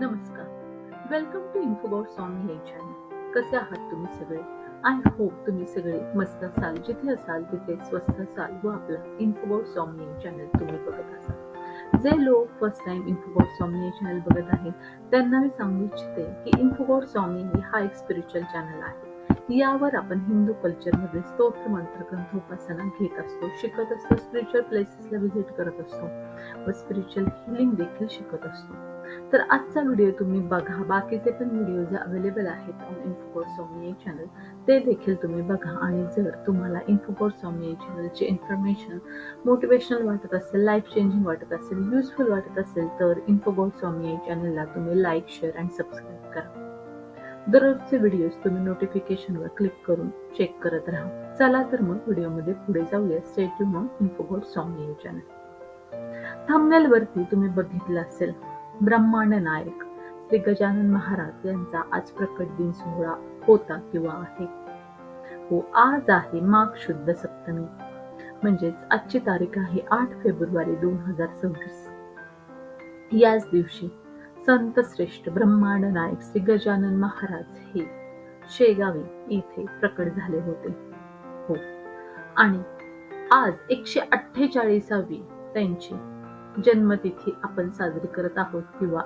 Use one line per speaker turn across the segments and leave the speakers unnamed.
नमस्कार. Welcome to Infobot song हे channel कसे आहात तुम्ही सगळे? आय होप तुम्ही सगळे मस्त असाल जिथे असाल तिथे स्वस्त असाल व आपला इन्फोबॉट सॉन्ग हे चॅनल तुम्ही बघत असाल. जे लोक फर्स्ट टाइम इन्फोबॉट सॉन्ग हे चॅनल बघत आहेत त्यांना मी सांगू इच्छिते की इन्फोबॉट सॉन्ग हा एक स्पिरिच्युअल चॅनल आहे. यावर आपण हिंदू कल्चरमध्ये स्तोत्र मंत्र ग्रंथ उपासना घेत असतो शिकत असतो स्पिरिच्युअल प्लेसेसला व्हिजिट करत असतो व स्पिरिच्युअल हिलिंग देखील शिकत असतो. तर आजचा व्हिडिओ तुम्ही बघा. बाकीचे पण व्हिडिओ जे अवेलेबल आहेत ऑन इन्फोकोर सॉमी चॅनल ते देखील तुम्ही बघा. आणि जर तुम्हाला इन्फोकोर सॉमी चॅनलचे इन्फॉर्मेशन मोटिवेशनल वाटत असेल लाईफ चेंजिंग वाटत असेल युजफुल वाटत असेल तर इन्फोकोर सॉमी चॅनलला तुम्ही लाईक शेअर आणि सबस्क्राईब करा. दररोजचे व्हिडिओज तुम्ही नोटिफिकेशनवर क्लिक करून चेक करत राहा. चला तर मग व्हिडिओमध्ये पुढे जाऊया. स्टेट मग इन्फोकोर सॉमी चॅनल थांबनेल वरती तुम्ही बघितलं असेल ब्रह्मांड नायक श्री गजानन महाराज यांचा आज प्रकट दिन सोहळा होता किंवा आहे. हो आज आहे माघ शुद्ध सप्तमी. म्हणजेच आजची तारीख आहे आठ फेब्रुवारी दोन हजार सव्वीस. याच दिवशी संत श्रेष्ठ ब्रह्मांड नायक श्री गजानन महाराज हे शेगावी येथे प्रकट झाले होते. हो आणि आज एकशे अठ्ठेचाळीसावी त्यांची जन्मतिथी आपण साजरी करत आहोत किंवा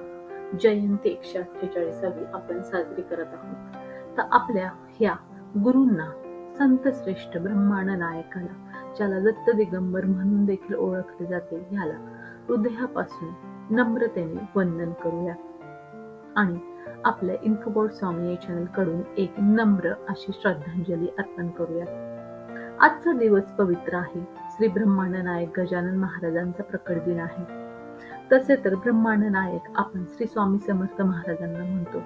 जयंती एकशे अठ्ठेचाळीसावी आपण साजरी करत आहोत. तर आपल्या ह्या गुरूंना संत श्रेष्ठ ब्रह्मांड नायकाला ज्याला दत्त दिगंबर म्हणून देखील ओळखले जाते ह्याला हृदयापासून नम्रतेने वंदन करूया. आणि आपल्या इन्फोबॉट स्वामी चॅनलकडून एक नम्र अशी श्रद्धांजली अर्पण करूया. आजचा दिवस पवित्र आहे. श्री ब्रह्मांड नायक गजानन महाराजांचा प्रकट दिन आहे. तसे तर ब्रह्मांड नायक आपण श्री स्वामी समर्थ महाराजांना म्हणतो.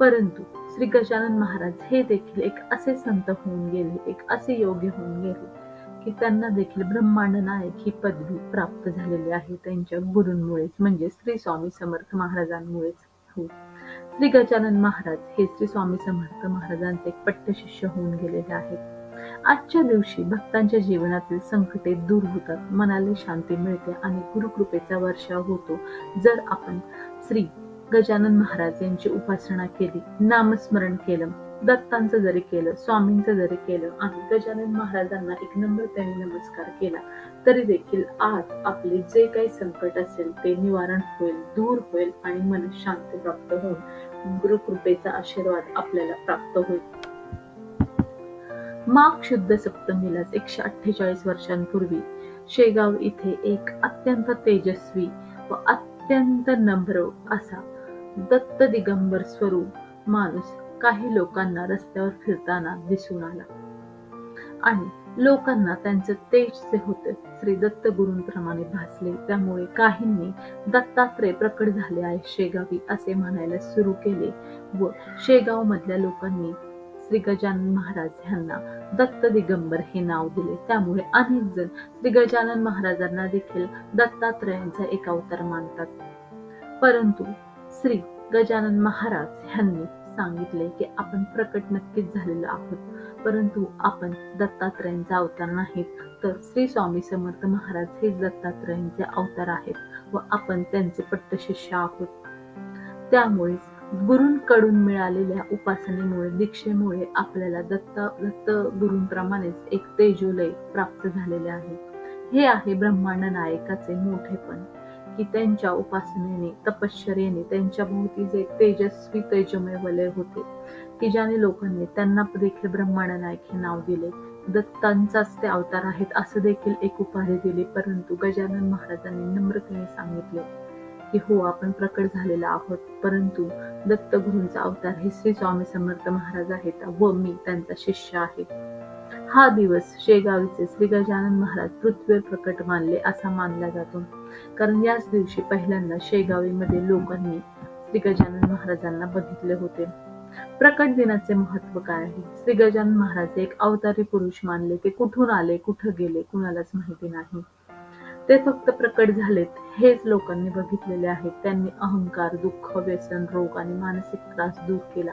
परंतु श्री गजानन महाराज हे देखील एक असे संत होऊन गेले एक असे योग्य होऊन गेले की त्यांना देखील ब्रह्मांड नायक ही पदवी प्राप्त झालेली आहे त्यांच्या गुरूंमुळेच म्हणजे श्री स्वामी समर्थ महाराजांमुळेच हो. श्री गजानन महाराज हे श्री स्वामी समर्थ महाराजांचे एक पट्ट शिष्य होऊन गेलेले आहेत. आजच्या दिवशी भक्तांच्या जीवनातील संकटे दूर होतात. मनाला शांती मिळते आणि गुरुकृपेचा वर्षाव होतो. जर आपण श्री गजानन महाराज यांची उपासना केली नामस्मरण केलं दत्तांचं जरी केलं स्वामींचं जरी केलं आणि गजानन महाराजांना एक नंबर त्यांनी नमस्कार केला तरी देखील आज आपले जे काही संकट असेल ते निवारण होईल दूर होईल आणि मन शांत प्राप्त होईल. गुरुकृपेचा आशीर्वाद आपल्याला प्राप्त होईल. माघ शुद्ध सप्तमीलाच एकशे अठ्ठेचाळीस वर्षांपूर्वी शेगाव इथे एक अत्यंत तेजस्वी व अत्यंत नम्र असा दत्त दिगंबर स्वरूप माणूस काही लोकांना रस्त्यावर फिरताना दिसून आला. आणि लोकांना त्यांचं तेज जे होते श्री दत्त गुरूंप्रमाणे भासले त्यामुळे काहींनी दत्तात्रय प्रकट झाले आहे शेगावी असे म्हणायला सुरू केले व शेगाव मधल्या लोकांनी श्री गजानन महाराज यांना दत्त दिगंबर हे नाव दिले. त्यामुळे अनेक जण श्री गजानन महाराजांना देखील दत्तात्रयांचा एक अवतार मानतात. परंतु श्री गजानन महाराज यांनी सांगितले की आपण प्रकट नक्कीच झालेलो आहोत. परंतु आपण दत्तात्रयांचा अवतार नाहीत तर श्री स्वामी समर्थ महाराज हे दत्तात्रयांचे अवतार आहेत व आपण त्यांचे पट्ट शिष्य आहोत. त्यामुळेच गुरूंकडून मिळालेल्या उपासनेमुळे दीक्षेमुळे आपल्याला दत्त दत्त गुरूंप्रमाणेच एक तेजोलय प्राप्त झालेले आहे. हे आहे ब्रह्मांड नायकाचे मोठेपण की त्यांच्या उपासनेने तपश्चर्याने त्यांच्या भोवती जे तेजस्वी तेजमय वलय होते की ज्याने लोकांनी त्यांना देखील ब्रह्मांड नायक हे नाव दिले. दत्तांचाच ते अवतार आहेत असं देखील एक उपाधी दिली परंतु गजानन महाराजांनी नम्रतेने सांगितले. की हो आपण प्रकट झालेला आहोत. परंतु दत्तगुरूंचा अवतार हे श्री स्वामी समर्थ महाराज आहेत व मी त्यांचा शिष्य आहे. हा दिवस शेगावीचे श्री गजानन महाराज पृथ्वीवर प्रकट मानले असा मानला जातो. कारण याच दिवशी पहिल्यांदा शेगावीमध्ये लोकांनी श्री गजानन महाराजांना बघितले होते. प्रकट दिनाचे महत्त्व काय आहे? श्री गजानन महाराज एक अवतारी पुरुष मानले ते कुठून आले कुठं गेले कुणालाच माहिती नाही. ते फक्त प्रकट झालेत. हेच लोकांनी बघितलेले आहेत. त्यांनी अहंकार दुःख व्यसन रोग आणि मानसिक त्रास दूर केला.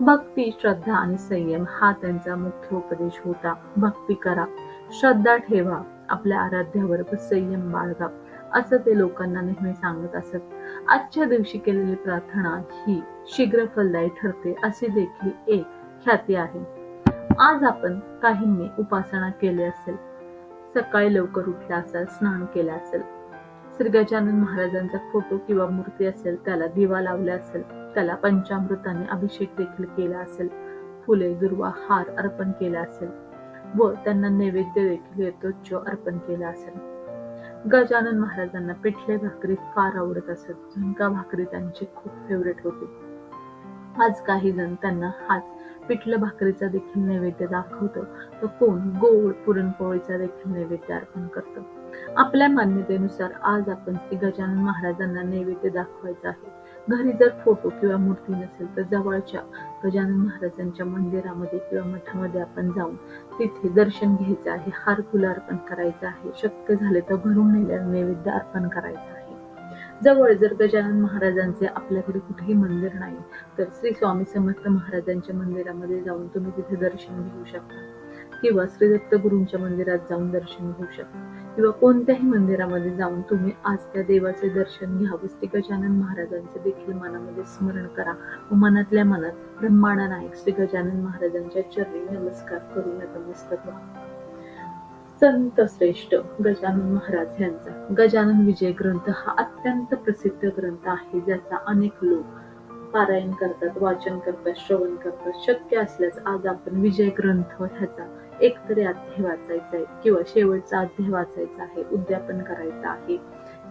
भक्ती श्रद्धा आणि संयम हा त्यांचा मुख्य उपदेश होता. भक्ती करा. श्रद्धा ठेवा. आपल्या आराध्यावर संयम बाळगा. असं ते लोकांना नेहमी सांगत असत. आजच्या दिवशी केलेली प्रार्थना ही शीघ्र फलदायी ठरते अशी देखील एक ख्याती आहे. आज आपण काहींनी उपासना केली असेल. सकाळी लवकर उठला असाल स्नान केला असेल श्री गजानन महाराजांचा फोटो किंवा मूर्ती असेल त्याला दिवा लावला असेल त्याला पंचामृताने अभिषेक देखील केला असेल फुले दुर्वा हार अर्पण केला असेल व त्यांना नैवेद्य देखील येतो अर्पण केला असेल. गजानन महाराजांना पिठले भाकरी फार आवडत असत. झुणका भाकरी त्यांची खूप फेवरेट होती. आज काही जण त्यांना हाच पिठलं भाकरीचा देखील नैवेद्य दाखवतं. तर कोण? गोड पुरणपोळीचा देखील नैवेद्य अर्पण करतं. आपल्या मान्यतेनुसार आज आपण श्री गजानन महाराजांना नैवेद्य दाखवायचा आहे. घरी जर फोटो किंवा मूर्ती नसेल तर जवळच्या गजानन महाराजांच्या मंदिरामध्ये किंवा मठामध्ये आपण जाऊन तिथे दर्शन घ्यायचं आहे हार फुलं अर्पण करायचं आहे. शक्य झाले तर भरून नेल्या नैवेद्य अर्पण करायचं जवळ जर गजानन महाराजांचे आपल्याकडे कुठेही मंदिर नाही तर श्री स्वामी समर्थ महाराजांच्या मंदिरामध्ये जाऊन तुम्ही तिथे दर्शन घेऊ शकता. किंवा श्री दत्तगुरूंच्या मंदिरात जाऊन दर्शन घेऊ शकता. किंवा कोणत्याही मंदिरामध्ये जाऊन तुम्ही आज त्या देवाचे दर्शन घ्यावं श्री गजानन महाराजांचे देखील मनामध्ये स्मरण करा व मनातल्या मनात ब्रह्मांड नायक श्री गजानन महाराजांच्या चरणी नमस्कार करून नतमस्तक व्हा. संत श्रेष्ठ गजानन महाराज यांचा. गजानन विजय ग्रंथ हा अत्यंत प्रसिद्ध ग्रंथ आहे ज्याचा अनेक लोक पारायण करतात वाचन करतात श्रवण करतात. शक्य असल्यास आज आपण विजय ग्रंथ ह्याचा एक तरी अध्याय वाचायचा आहे किंवा शेवटचा अध्याय वाचायचा आहे उद्यापन करायचं आहे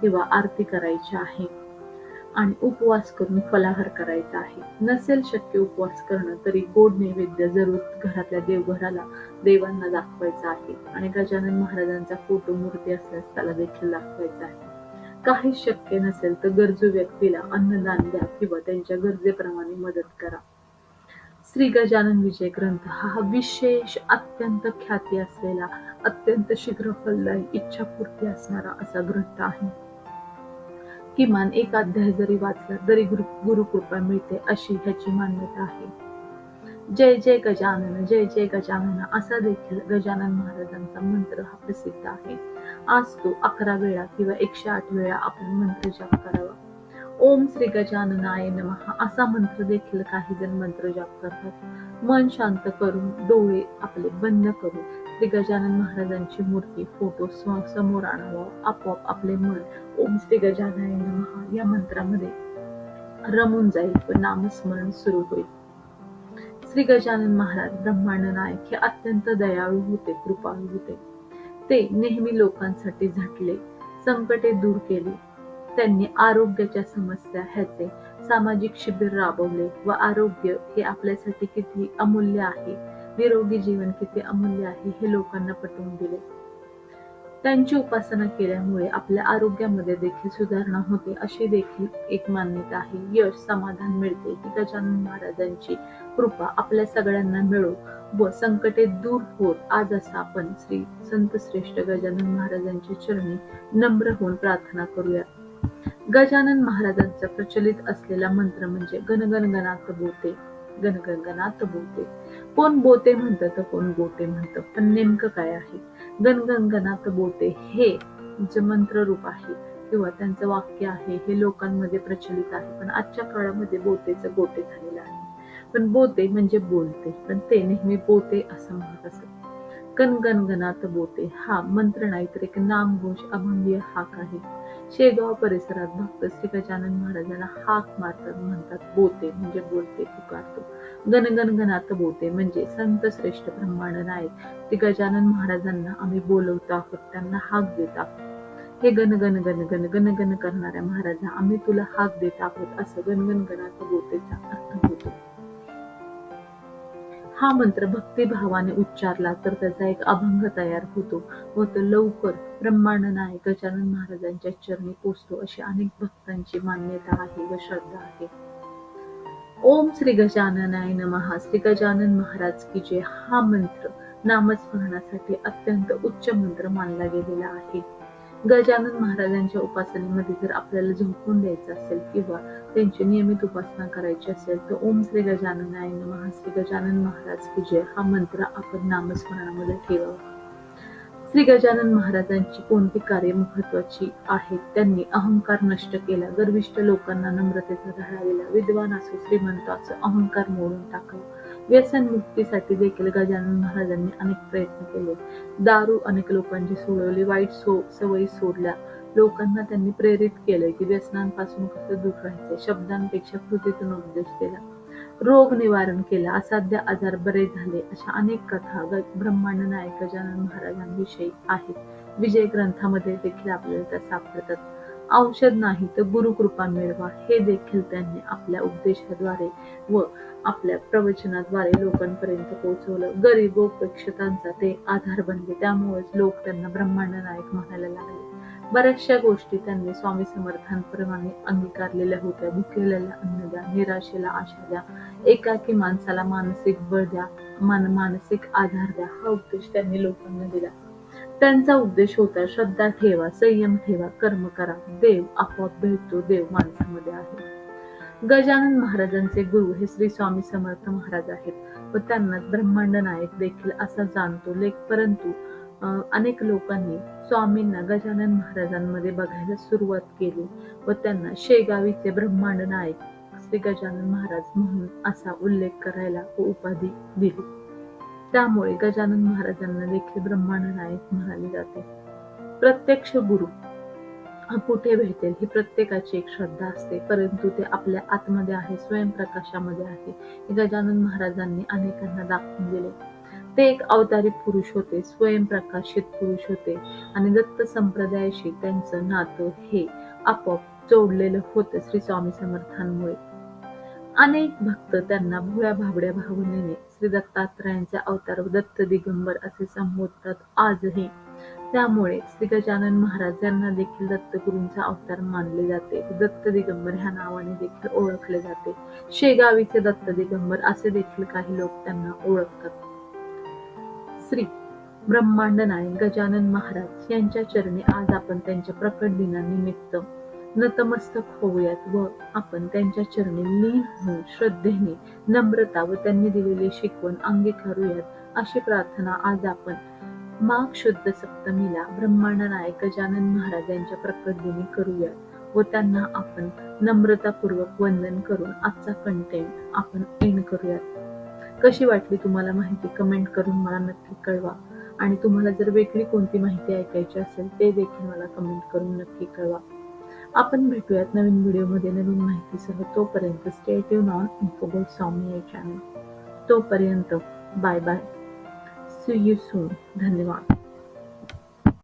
किंवा आरती करायची आहे. आणि उपवास करून फलाहार करायचा आहे. नसेल शक्य उपवास करणं तरी गोड नैवेद्य जरूर घरातल्या देवघराला देवांना दाखवायचा आहे. आणि गजानन महाराजांचा फोटो मूर्ती असल्यास त्याला देखील दाखवायचा आहे. काही शक्य नसेल तर गरजू व्यक्तीला अन्नदान द्या किंवा त्यांच्या गरजेप्रमाणे मदत करा. श्री गजानन विजय ग्रंथ हा विशेष अत्यंत ख्याती असलेला अत्यंत शीघ्र फलदायी इच्छापूर्ती असणारा असा ग्रंथ आहे. किमान एक अध्याय जरी वाचला तरी गुरु गुरुकृपा मिळते अशी ह्याची मान्यता आहे. जय जय गजानन जय जय गजानन असा देखील गजानन महाराजांचा मंत्र हा प्रसिद्ध आहे. आज तो अकरा वेळा किंवा एकशे आठ वेळा आपण मंत्र जाप करावा. ओम श्री गजाननाय नमः असा मंत्र देखील काही जण मंत्र जाप करतात. मन शांत करून डोळे आपले बंद करून श्री गजानन महाराजांची मूर्ती फोटो समोर आणावा. आपोआप आपले मन ओम श्री गजानन महा या मंत्रामध्ये रमून जाईल व नामस्मरण सुरू होईल. श्री गजानन महाराज ब्रह्मांड नायक हे अत्यंत दयाळू होते कृपाळू होते. ते नेहमी लोकांसाठी झटले संकटे दूर केली. त्यांनी आरोग्याच्या समस्या ह्याचे सामाजिक शिबिर राबवले व आरोग्य हे आपल्यासाठी किती अमूल्य आहे? निरोगी जीवन किती अमूल्य आहे हे लोकांना पटवून दिले. त्यांची उपासना केल्यामुळे आपल्या आरोग्यामध्ये देखील सुधारणा होते अशी देखील एक मान्यता आहे. यश समाधान मिळते. की गजानन महाराजांची कृपा आपल्या सगळ्यांना मिळो व संकटे दूर होत आज असा आपण श्री संत श्रेष्ठ गजानन महाराजांच्या चरणी नम्र होऊन प्रार्थना करूया. गजानन महाराजांचा प्रचलित असलेला मंत्र म्हणजे गणगण गणात बोते गणगण गणात बोते. कोण बोते म्हणतं तर कोण बोते म्हणतं? पण नेमकं काय आहे? गणगण गणात बोते हे जे मंत्र रूप आहे किंवा त्यांचं वाक्य आहे हे लोकांमध्ये प्रचलित आहे. पण आजच्या काळामध्ये बोतेचं गोटे झालेलं आहे. पण बोते म्हणजे बोलते. पण ते नेहमी बोते असं म्हणत असत. गणगण बोते हा मंत्र नाही तर एक नामघोष अभंगीय हाक आहे. शेगाव परिसरात भक्त श्री गजानन महाराजांना हाक मारतात म्हणतात बोते म्हणजे बोलते पुकारतो. गणगण गणात बोते म्हणजे संत श्रेष्ठ ब्रह्मांड नायक. श्री गजानन महाराजांना आम्ही बोलवतो आहोत त्यांना हाक देत आहोत. हे गण गण गण गण करणाऱ्या महाराजा आम्ही तुला हाक देत आहोत असं गणगण गणात बोतेचा अर्थ होतो. हा मंत्र भक्तिभावाने उच्चारला तर त्याचा एक अभंग तयार होतो व तो लवकर ब्रह्मांड नायक गजानन महाराजांच्या चरणी पोचतो अशी अनेक भक्तांची मान्यता आहे व श्रद्धा आहे. ओम श्री गजाननाय नमः. श्री गजानन महाराज की जय. हा मंत्र नामस्मरणासाठी अत्यंत उच्च मंत्र मानला गेलेला आहे. गजानन महाराजांच्या उपासनेमध्ये जर आपल्याला झोपून द्यायचं असेल किंवा त्यांची नियमित उपासना करायची असेल तर ओम श्री गजाननाय नमः श्री गजानन महाराज की जय. हा मंत्र आपण नामस्मरणामध्ये ठेवावा. श्री गजानन महाराजांची कोणती कार्य महत्वाची आहेत? त्यांनी अहंकार नष्ट केला. गर्विष्ठ लोकांना नम्रतेचा धडा दिला. विद्वान असो श्रीमंत असो अहंकार मोडून टाकला व्यसन मुक्तीसाठी देखील गजानन महाराजांनी अनेक प्रयत्न केले. दारू अनेक लोकांची सोडवली वाईट सो सवयी सोडल्या. लोकांना त्यांनी प्रेरित केले की व्यसनांपासून कसं दूर राहायचे शब्दांपेक्षा कृतीतून उपदेश केला. रोग निवारण केला असाध्य आजार बरे झाले अशा अनेक कथा ग- ब्रह्मांड नायक गजानन महाराजांविषयी आहेत. विजय ग्रंथामध्ये देखील आपल्याला त्या सापडतात औषध नाही तर गुरुकृपा मिळवा. हे देखील त्यांनी आपल्या उपदेशाद्वारे व आपल्या प्रवचनाद्वारे लोकांपर्यंत पोहोचवलं. गरीब उपेक्षकांचा ते आधार बनले. त्यामुळेच लोक त्यांना ब्रह्मांड नायक म्हणायला लागले. बऱ्याचशा गोष्टी त्यांनी स्वामी समर्थांप्रमाणे अंगीकारलेल्या होत्या. भुकेलेल्या अन्न द्या निराशेला आशा द्या एकाकी माणसाला मानसिक बळ द्या मान मानसिक आधार द्या. हा उपदेश त्यांनी लोकांना दिला. त्यांचा उद्देश होता श्रद्धा ठेवा संयम ठेवा कर्म करा. देव आपोआप भेटतो देव माणसामध्ये आहे. गजानन महाराजांचे गुरु हे श्री स्वामी समर्थ महाराज आहेत. व त्यांना ब्रह्मांड नायक देखील असा जाणतो. लेख परंतु अनेक लोकांनी स्वामींना गजानन महाराजांमध्ये बघायला सुरुवात केली व त्यांना शेगावीचे ब्रह्मांड नायक श्री गजानन महाराज म्हणून असा उल्लेख करायला व उपाधी दिली. त्यामुळे गजानन महाराजांना देखील ब्रह्मांड नायक म्हणाले जाते. प्रत्यक्ष गुरु. कुठे भेटेल ही प्रत्येकाची एक श्रद्धा असते. परंतु ते आपल्या आतमध्ये आहे स्वयंप्रकाशामध्ये आहे. हे गजानन महाराजांनी अनेकांना दाखवून दिले. ते एक अवतारी पुरुष होते स्वयंप्रकाशित पुरुष होते. आणि दत्त संप्रदायाशी त्यांचं नातं हे आपोआप जोडलेलं होतं श्री स्वामी समर्थांमुळे. अनेक भक्त त्यांना भोळ्या भाबड्या भावनेने श्री दत्तात्रयांचे अवतार दत्त दिगंबर असे संबोधतात आजही. त्यामुळे श्री गजानन महाराज यांना देखील दत्तगुरूंचा अवतार मानले जाते. दत्त दिगंबर ह्या नावाने देखील ओळखले जाते. शेगावीचे दत्त दिगंबर असे देखील काही लोक त्यांना ओळखतात. श्री ब्रह्मांड नायक गजानन महाराज यांच्या चरणी आज आपण त्यांच्या प्रकट दिनानिमित्त नतमस्तक होऊयात व आपण त्यांच्या चरणी लीन होऊन श्रद्धेने नम्रता व त्यांनी दिलेली शिकवण अंगीकारूयात. अशी प्रार्थना आज आपण माघ शुद्ध सप्तमीला ब्रह्मांड नायक गजानन महाराज यांच्या प्रकट दिनी करूयात व त्यांना आपण नम्रतापूर्वक वंदन करून आजचा कंटेंट आपण एंड करूयात. कशी वाटली तुम्हाला माहिती कमेंट करून मला नक्की कळवा आणि तुम्हाला जर वेगळी कोणती माहिती ऐकायची असेल ते देखील मला कमेंट करून नक्की कळवा. आपण भेटूयात नवीन व्हिडिओमध्ये नवीन माहितीसह. तोपर्यंत स्टेटिव नॉन ऑन स्वामी या चॅनल तोपर्यंत bye bye see you soon धन्यवाद.